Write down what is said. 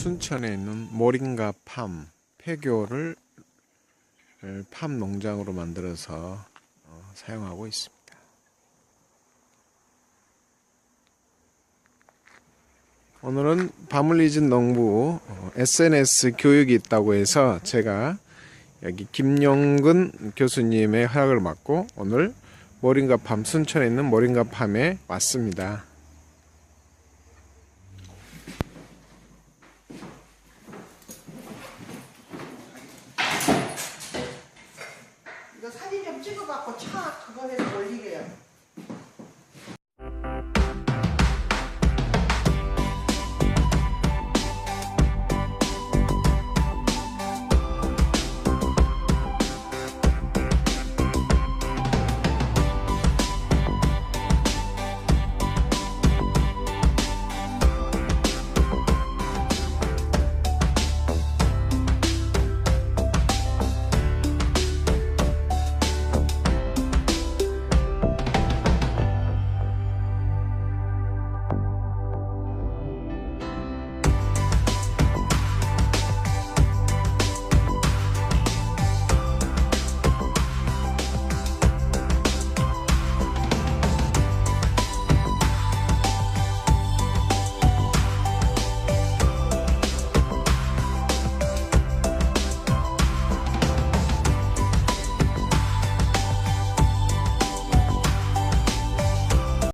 순천에 있는 모링가 팜 폐교를 팜 농장으로 만들어서 어, 사용하고 있습니다. 오늘은 밤을 잊은 농부 어, SNS 교육이 있다고 해서 제가 여기 김용근 교수님의 허락을 받고 오늘 모링가 팜 순천에 있는 모링가 팜에 왔습니다. 이거 사진 좀 찍어갖고 차 그거 해서 올리게요.